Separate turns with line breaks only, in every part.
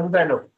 pregunta.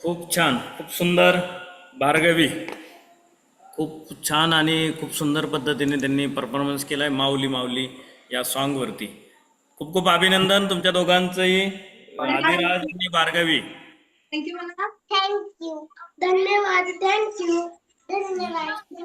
खूप छान खूप सुंदर भार्गवी. खूप छान आणि खूप सुंदर पद्धतीने त्यांनी परफॉर्मन्स केलाय माऊली माऊली या सॉन्गवरती खूप खूप अभिनंदन तुमच्या दोघांचंही. आदिराज आणि भार्गवी.
थँक्यू धन्यवाद. थँक्यू धन्यवाद.